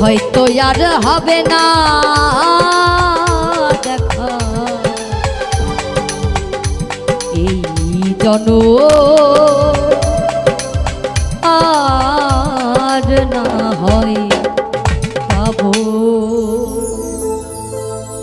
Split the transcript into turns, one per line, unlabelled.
হয়তো আর হবে না। দেখা। এই জন আর না হয় পাবো